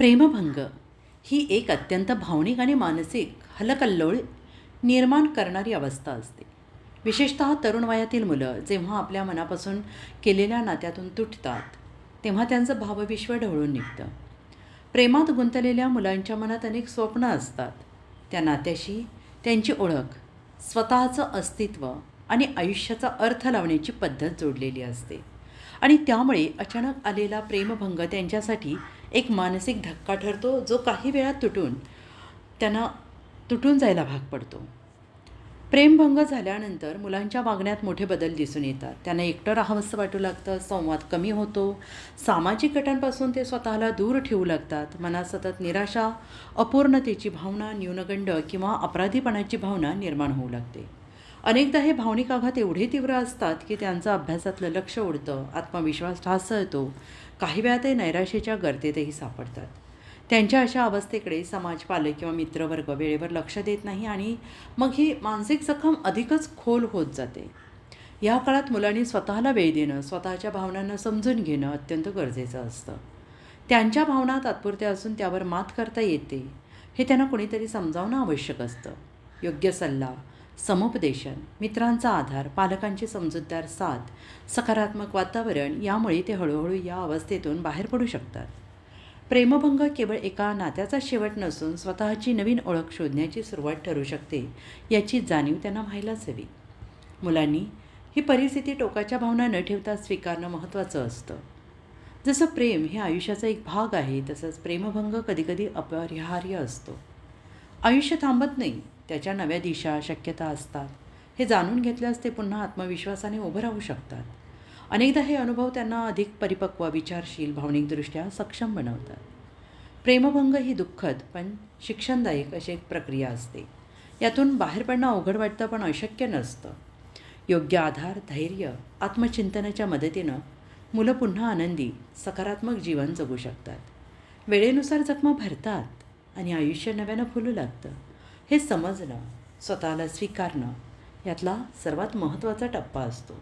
प्रेमभंग. ही एक अत्यंत भावनिक आणि मानसिक हलकल्लोळ निर्माण करणारी अवस्था असते. विशेषतः तरुण वयातील मुलं जेव्हा आपल्या मनापासून केलेल्या नात्यातून तुटतात तेव्हा त्यांचं भावविश्व ढवळून निघतं. प्रेमात गुंतलेल्या मुलांच्या मनात अनेक स्वप्न असतात. त्या नात्याशी त्यांची ओळख स्वतःचं अस्तित्व आणि आयुष्याचा अर्थ लावण्याची पद्धत जोडलेली असते. आणि त्यामुळे अचानक आलेला प्रेमभंग त्यांच्यासाठी एक मानसिक धक्का ठरतो जो काही वेळात तुटून त्यांना तुटून जायला भाग पडतो. प्रेमभंग झाल्यानंतर मुलांच्या वागण्यात मोठे बदल दिसून येतात. त्यांना एकटं राहावंसं वाटू लागतं संवाद कमी होतो सामाजिक गटांपासून ते स्वतःला दूर ठेवू लागतात. मनात सतत निराशा अपूर्णतेची भावना न्यूनगंड किंवा अपराधीपणाची भावना निर्माण होऊ लागते. अनेकदा हे भावनिक आघात एवढे तीव्र असतात की त्यांचं अभ्यासातलं लक्ष उडतं आत्मविश्वास ढासळतो काही वेळा ते नैराश्याच्या गर्देतही सापडतात. त्यांच्या अशा अवस्थेकडे समाज पालक किंवा मित्रवर्ग वेळेवर लक्ष देत नाही आणि मग ही मानसिक जखम अधिकच खोल होत जाते. या काळात मुलांनी स्वतःला वेळ देणं स्वतःच्या भावनांना समजून घेणं अत्यंत गरजेचं असतं. त्यांच्या भावना तात्पुरत्या असून त्यावर मात करता येते. हे त्यांना कोणीतरी समजावणं आवश्यक असतं. योग्य सल्ला समुपदेशन मित्रांचा आधार पालकांची समजूतदार साथ सकारात्मक वातावरण यामुळे ते हळूहळू या अवस्थेतून बाहेर पडू शकतात. प्रेमभंग केवळ एका नात्याचा शेवट नसून स्वतःची नवीन ओळख शोधण्याची सुरुवात ठरू शकते याची जाणीव त्यांना व्हायलाच हवी. मुलांनी ही परिस्थिती टोकाच्या भावना न ठेवता स्वीकारणं महत्त्वाचं असतं. जसं प्रेम हे आयुष्याचा एक भाग आहे तसंच प्रेमभंग कधीकधी अपरिहार्य असतो. आयुष्य थांबत नाही. त्याच्या नव्या दिशा शक्यता असतात. हे जाणून घेतल्यास ते पुन्हा आत्मविश्वासाने उभं राहू शकतात. अनेकदा हे अनुभव त्यांना अधिक परिपक्व विचारशील भावनिकदृष्ट्या सक्षम बनवतात. प्रेमभंग ही दुःखद पण शिक्षणदायक अशी एक प्रक्रिया असते. यातून बाहेर पडणं अवघड वाटतं पण अशक्य नसतं. योग्य आधार धैर्य आत्मचिंतनाच्या मदतीनं मुलं पुन्हा आनंदी सकारात्मक जीवन जगू शकतात. वेळेनुसार जखमा भरतात. आणि आयुष्य नव्यानं फुलू लागतं. हे समजणं स्वतःला स्वीकारणं यातला सर्वात महत्त्वाचा टप्पा असतो.